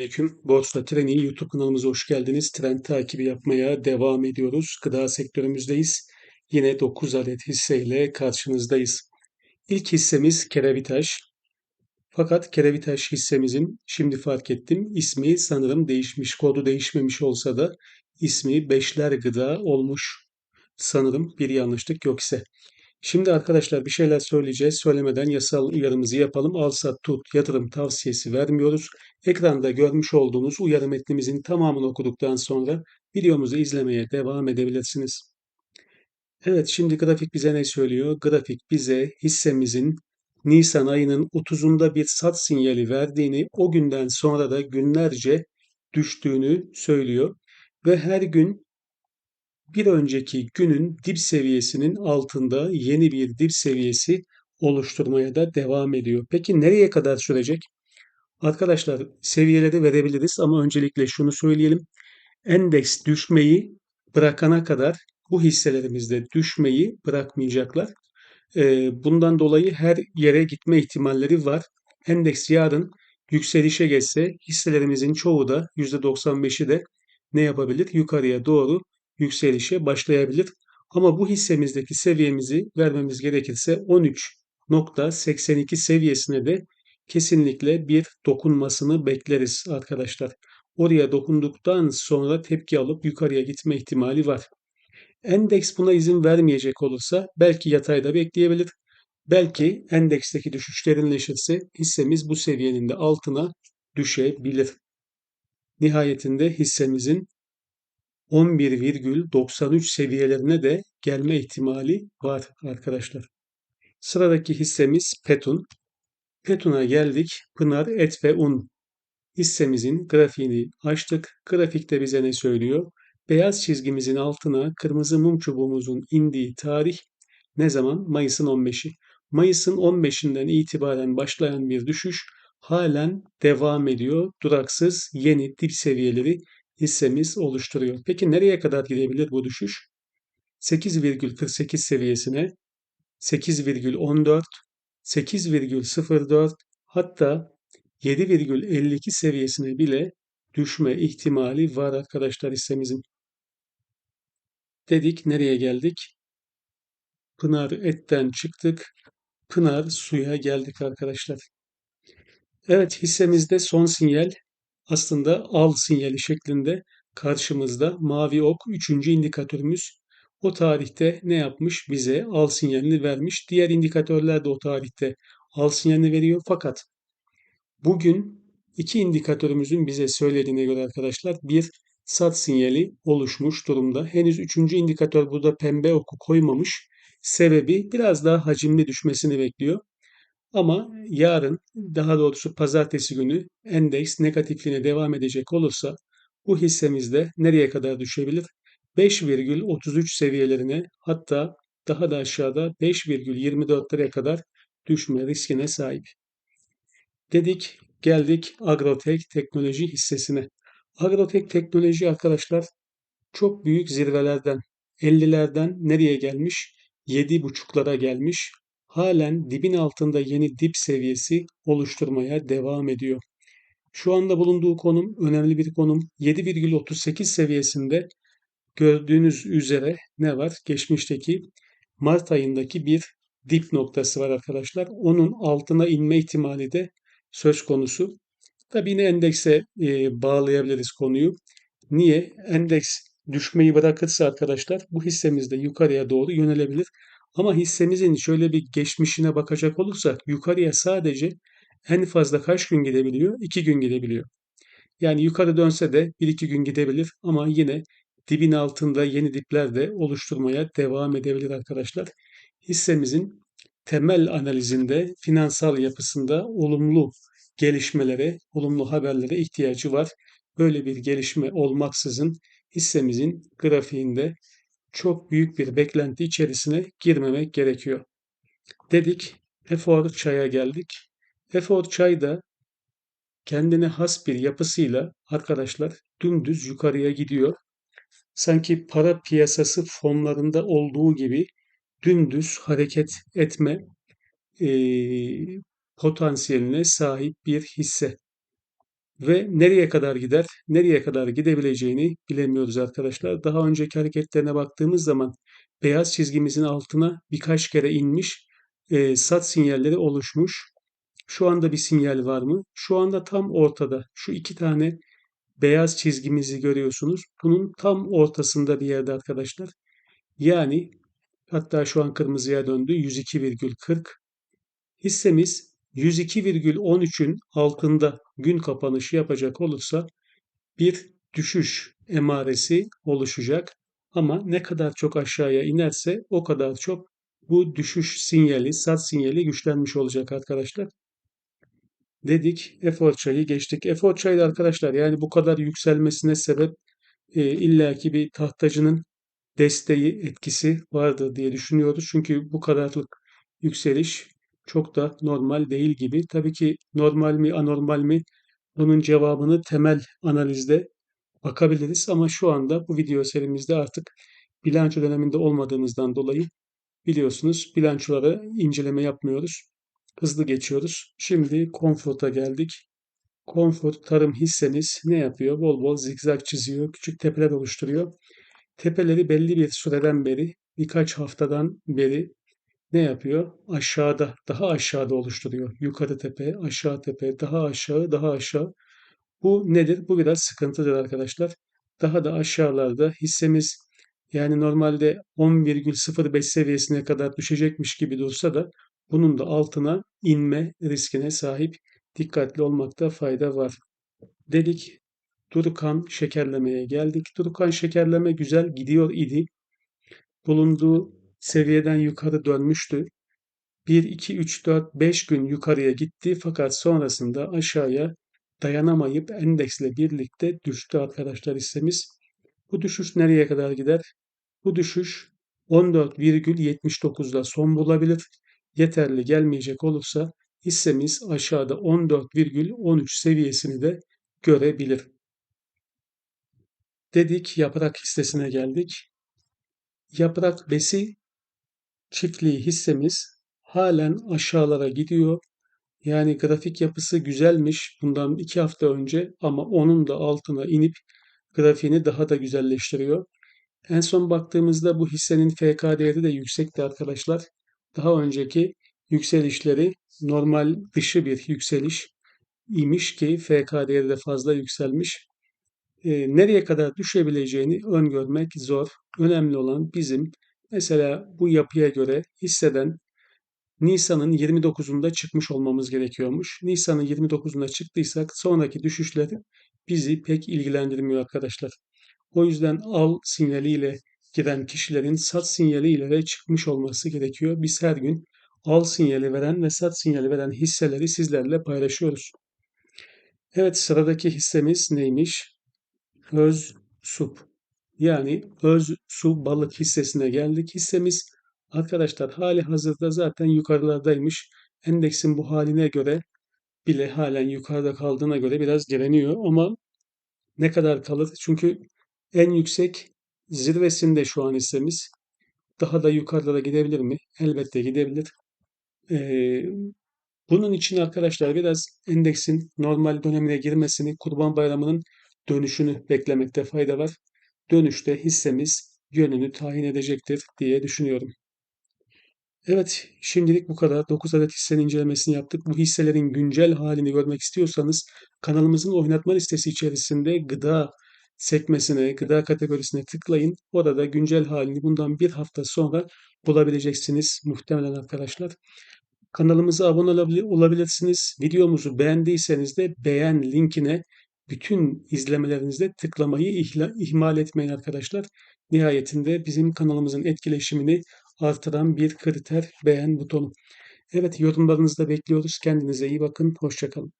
Selamünaleyküm. Borsa Treni YouTube kanalımıza hoş geldiniz. Trend takibi yapmaya devam ediyoruz. Gıda sektörümüzdeyiz. Yine 9 adet hisseyle karşınızdayız. İlk hissemiz Kerevitaş. Fakat Kerevitaş hissemizin şimdi fark ettim ismi sanırım değişmiş. Kodu değişmemiş olsa da ismi Beşler Gıda olmuş. Sanırım bir yanlışlık yok ise. Şimdi arkadaşlar bir şeyler söyleyeceğiz. Söylemeden yasal uyarımızı yapalım. Al sat tut yatırım tavsiyesi vermiyoruz. Ekranda görmüş olduğunuz uyarı metnimizin tamamını okuduktan sonra videomuzu izlemeye devam edebilirsiniz. Evet şimdi grafik bize ne söylüyor? Grafik bize hissemizin Nisan ayının 30'unda bir sat sinyali verdiğini, o günden sonra da günlerce düştüğünü söylüyor. Ve her gün bir önceki günün dip seviyesinin altında yeni bir dip seviyesi oluşturmaya da devam ediyor. Peki nereye kadar sürecek? Arkadaşlar seviyeleri verebiliriz ama öncelikle şunu söyleyelim. Endeks düşmeyi bırakana kadar bu hisselerimizde düşmeyi bırakmayacaklar. Ee, bundan dolayı her yere gitme ihtimalleri var. Endeks yarın yükselişe geçse hisselerimizin çoğu da %95'i de ne yapabilir? Yukarıya doğru yükselişe başlayabilir. Ama bu hissemizdeki seviyemizi vermemiz gerekirse 13.82 seviyesine de kesinlikle bir dokunmasını bekleriz arkadaşlar. Oraya dokunduktan sonra tepki alıp yukarıya gitme ihtimali var. Endeks buna izin vermeyecek olursa belki yatayda bekleyebilir. Belki endeksteki düşüş derinleşirse hissemiz bu seviyenin de altına düşebilir. Nihayetinde hissemizin 11,93 seviyelerine de gelme ihtimali var arkadaşlar. Sıradaki hissemiz Petun. Petun'a geldik. Pınar Et ve Un hissemizin grafiğini açtık. Grafikte bize ne söylüyor? Beyaz çizgimizin altına kırmızı mum çubuğumuzun indiği tarih ne zaman? Mayıs'ın 15'i. Mayıs'ın 15'inden itibaren başlayan bir düşüş halen devam ediyor. Duraksız yeni dip seviyeleri hissemiz oluşturuyor. Peki nereye kadar gidebilir bu düşüş? 8,48 seviyesine 8,14, 8,04 hatta 7,52 seviyesine bile düşme ihtimali var arkadaşlar hissemizin. Dedik nereye geldik? Pınar etten çıktık. Pınar suya geldik arkadaşlar. Evet hissemizde son sinyal aslında al sinyali şeklinde karşımızda mavi ok 3. indikatörümüz. O tarihte ne yapmış? Bize al sinyalini vermiş. Diğer indikatörler de o tarihte al sinyalini veriyor. Fakat bugün iki indikatörümüzün bize söylediğine göre arkadaşlar bir sat sinyali oluşmuş durumda. Henüz üçüncü indikatör burada pembe oku koymamış. Sebebi biraz daha hacimli düşmesini bekliyor. Ama yarın daha doğrusu pazartesi günü endeks negatifliğine devam edecek olursa bu hissemizde nereye kadar düşebilir? 5,33 seviyelerine hatta daha da aşağıda 5,24'lere kadar düşme riskine sahip. Dedik geldik Agrotek teknoloji hissesine. Agrotek teknoloji arkadaşlar çok büyük zirvelerden 50'lerden nereye gelmiş? 7,5'lara gelmiş halen dibin altında yeni dip seviyesi oluşturmaya devam ediyor. Şu anda bulunduğu konum önemli bir konum. 7,38 seviyesinde gördüğünüz üzere ne var? Geçmişteki Mart ayındaki bir dip noktası var arkadaşlar. Onun altına inme ihtimali de söz konusu. Tabi yine endekse e, bağlayabiliriz konuyu. Niye? Endeks düşmeyi bırakırsa arkadaşlar bu hissemiz de yukarıya doğru yönelebilir. Ama hissemizin şöyle bir geçmişine bakacak olursak yukarıya sadece en fazla kaç gün gidebiliyor? 2 gün gidebiliyor. Yani yukarı dönse de 1-2 gün gidebilir ama yine dibin altında yeni dipler de oluşturmaya devam edebilir arkadaşlar. Hissemizin temel analizinde, finansal yapısında olumlu gelişmelere, olumlu haberlere ihtiyacı var. Böyle bir gelişme olmaksızın hissemizin grafiğinde çok büyük bir beklenti içerisine girmemek gerekiyor. Dedik, efor çaya geldik. Efor çay da kendine has bir yapısıyla arkadaşlar dümdüz yukarıya gidiyor. Sanki para piyasası fonlarında olduğu gibi dümdüz hareket etme e, potansiyeline sahip bir hisse. Ve nereye kadar gider, nereye kadar gidebileceğini bilemiyoruz arkadaşlar. Daha önceki hareketlerine baktığımız zaman beyaz çizgimizin altına birkaç kere inmiş, e, sat sinyalleri oluşmuş. Şu anda bir sinyal var mı? Şu anda tam ortada. Şu iki tane beyaz çizgimizi görüyorsunuz. Bunun tam ortasında bir yerde arkadaşlar. Yani hatta şu an kırmızıya döndü. 102,40. Hissemiz 102,13'ün altında gün kapanışı yapacak olursa bir düşüş emaresi oluşacak. Ama ne kadar çok aşağıya inerse o kadar çok bu düşüş sinyali, sat sinyali güçlenmiş olacak arkadaşlar. Dedik efor çayı geçtik. Efor çayı arkadaşlar yani bu kadar yükselmesine sebep e, illaki bir tahtacının desteği, etkisi vardır diye düşünüyoruz. Çünkü bu kadarlık yükseliş çok da normal değil gibi. Tabii ki normal mi, anormal mi? Bunun cevabını temel analizde bakabiliriz ama şu anda bu video serimizde artık bilanço döneminde olmadığımızdan dolayı biliyorsunuz bilançolara inceleme yapmıyoruz. Hızlı geçiyoruz. Şimdi Comfort'a geldik. Comfort tarım hissemiz ne yapıyor? Bol bol zigzag çiziyor, küçük tepeler oluşturuyor. Tepeleri belli bir süreden beri, birkaç haftadan beri ne yapıyor? Aşağıda, daha aşağıda oluşturuyor. Yukarı tepe, aşağı tepe, daha aşağı, daha aşağı. Bu nedir? Bu biraz sıkıntıdır arkadaşlar. Daha da aşağılarda hissemiz yani normalde 10,05 seviyesine kadar düşecekmiş gibi dursa da bunun da altına inme riskine sahip. Dikkatli olmakta fayda var. Dedik Durukan şekerlemeye geldik. Durukan şekerleme güzel gidiyor idi. Bulunduğu seviyeden yukarı dönmüştü. 1, 2, 3, 4, 5 gün yukarıya gitti fakat sonrasında aşağıya dayanamayıp endeksle birlikte düştü arkadaşlar hissemiz. Bu düşüş nereye kadar gider? Bu düşüş 14,79'da son bulabilir. Yeterli gelmeyecek olursa hissemiz aşağıda 14,13 seviyesini de görebilir. Dedik yaprak hissesine geldik. Yaprak besi çiftliği hissemiz halen aşağılara gidiyor. Yani grafik yapısı güzelmiş bundan iki hafta önce ama onun da altına inip grafiğini daha da güzelleştiriyor. En son baktığımızda bu hissenin FK değeri de yüksekti arkadaşlar. Daha önceki yükselişleri normal dışı bir yükseliş imiş ki FK değeri de fazla yükselmiş. E, nereye kadar düşebileceğini öngörmek zor. Önemli olan bizim mesela bu yapıya göre hisseden Nisan'ın 29'unda çıkmış olmamız gerekiyormuş. Nisan'ın 29'unda çıktıysak sonraki düşüşleri bizi pek ilgilendirmiyor arkadaşlar. O yüzden al sinyaliyle giren kişilerin sat sinyaliyle de çıkmış olması gerekiyor. Biz her gün al sinyali veren ve sat sinyali veren hisseleri sizlerle paylaşıyoruz. Evet sıradaki hissemiz neymiş? Öz sup. Yani öz su balık hissesine geldik. Hissemiz arkadaşlar hali hazırda zaten yukarılardaymış. Endeksin bu haline göre bile halen yukarıda kaldığına göre biraz direniyor ama ne kadar kalır? Çünkü en yüksek zirvesinde şu an hissemiz. Daha da yukarıda gidebilir mi? Elbette gidebilir. Ee, bunun için arkadaşlar biraz endeksin normal dönemine girmesini, Kurban Bayramı'nın dönüşünü beklemekte fayda var. Dönüşte hissemiz yönünü tayin edecektir diye düşünüyorum. Evet, şimdilik bu kadar. 9 adet hissenin incelemesini yaptık. Bu hisselerin güncel halini görmek istiyorsanız kanalımızın oynatma listesi içerisinde gıda sekmesine, gıda kategorisine tıklayın. Orada güncel halini bundan bir hafta sonra bulabileceksiniz muhtemelen arkadaşlar. Kanalımıza abone olabilirsiniz. Videomuzu beğendiyseniz de beğen linkine bütün izlemelerinizde tıklamayı ihmal etmeyin arkadaşlar. Nihayetinde bizim kanalımızın etkileşimini artıran bir kriter beğen butonu. Evet yorumlarınızı da bekliyoruz. Kendinize iyi bakın. Hoşçakalın.